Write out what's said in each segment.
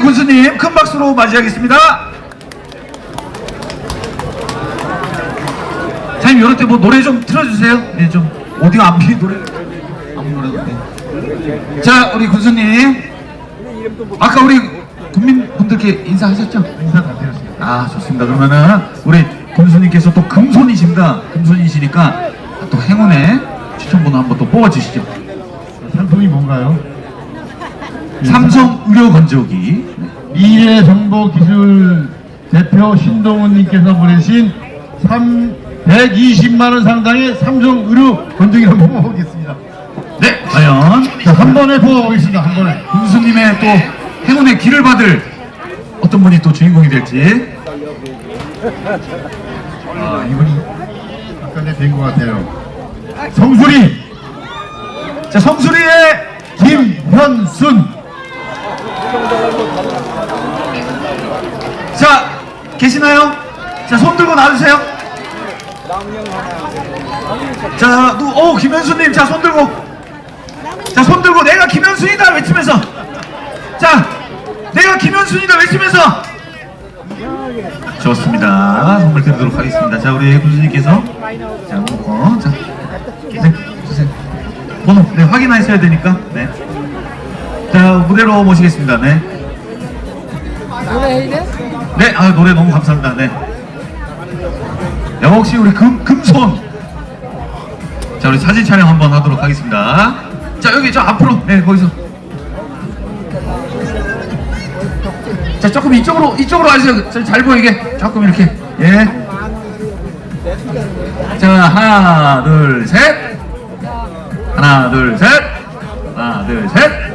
군수님 큰 박수로 맞이하겠습니다. 사장님 이럴 때 뭐 노래 좀 틀어주세요. 네, 좀 어디가 안피 노래 아무 노래도 돼. 자 우리 군수님 아까 우리 국민분들께 인사하셨죠? 인사 다 드렸습니다. 아 좋습니다. 그러면은 우리 군수님께서 또 금손이십니다. 금손이시니까 또 행운의 추천번호 한번 또 뽑아주시죠. 상품이 뭔가요? 삼성 의료 건조기. 네. 미래 정보 기술 대표 신동훈님께서 보내신 3, 120만 원 상당의 삼성 의료 건조기를 한번 뽑아보겠습니다. 네, 과연 자, 한 번에 뽑아보겠습니다. 한 번에. 군수님의 또 행운의 길을 받을 어떤 분이 또 주인공이 될지. 아, 이분이 아까 내뵌것 같아요. 성수리 자, 성수리의 김현순. 자 계시나요? 자, 손 들고 나와주세요. 자, 누, 오, 김현수님, 자, 손 들고. 자, 손 들고 내가 김현순이다 외치면서. 자, 내가 김현순이다 외치면서. 좋습니다. 선물 드리도록 하겠습니다. 자, 우리 군수님께서. 자, 어, 자, 네, 주세요. 번호, 네, 확인하셔야 되니까. 네. 자, 무대로 모시겠습니다. 네. 네, 아, 노래 너무 감사합니다. 네. 역시 우리 금, 금손. 자, 우리 사진 촬영 한번 하도록 하겠습니다. 자, 여기 저 앞으로, 네, 거기서. 자, 조금 이쪽으로, 이쪽으로 와주세요. 자, 잘 보이게. 조금 이렇게. 예. 자, 하나, 둘, 셋. 하나, 둘, 셋. 하나, 둘, 셋.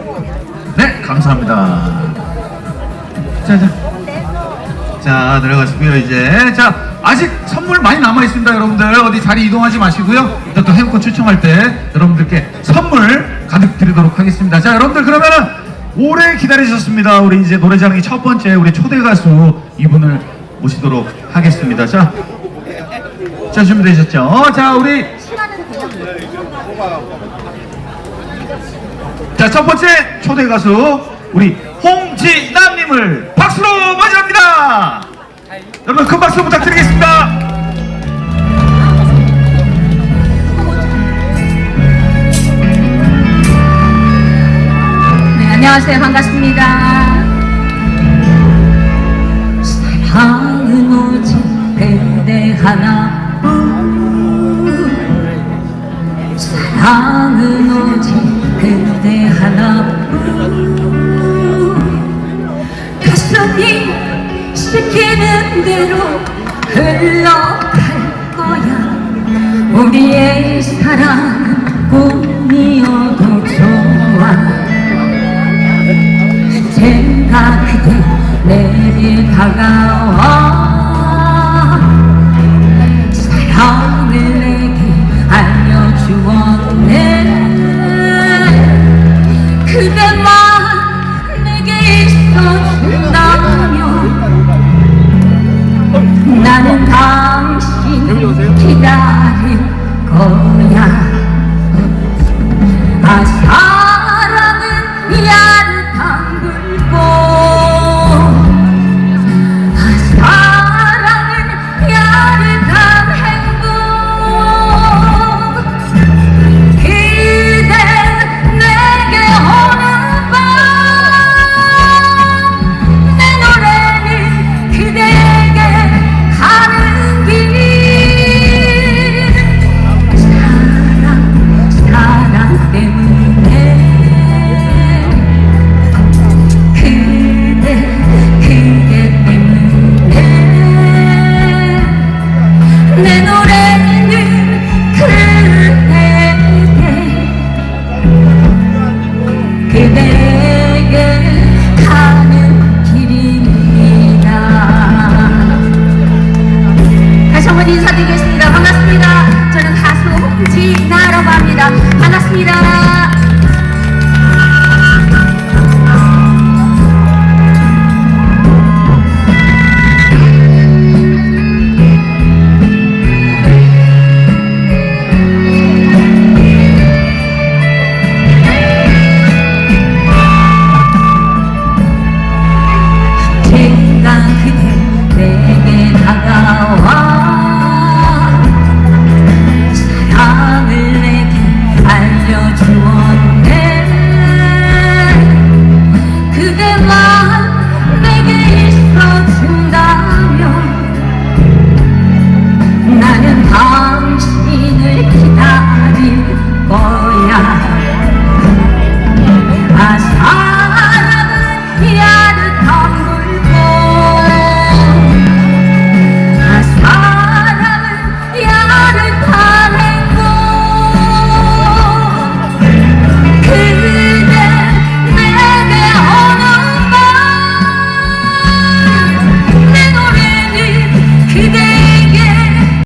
네, 감사합니다. 자, 자. 자 들어가시고요 이제. 자 아직 선물 많이 남아 있습니다 여러분들. 어디 자리 이동하지 마시고요. 이따 또 행복권 추첨할 때 여러분들께 선물 가득 드리도록 하겠습니다. 자 여러분들 그러면은 오래 기다리셨습니다. 우리 이제 노래자랑의 첫 번째 우리 초대 가수 이분을 모시도록 하겠습니다. 자, 자 준비되셨죠? 자 우리 자 첫 번째 초대 가수 우리 홍진남님을 박수로 맞이합니다. 여러분 큰 박수 부탁드리겠습니다. 네, 안녕하세요. 반갑습니다. 사랑은 오직 그대 하나뿐 사랑은 오직 시키는 대로 흘러갈 거야. 우리의 사랑은 꿈이어도 좋아. 언젠가 그대 내게 다가와 기다릴 Mira that it comes.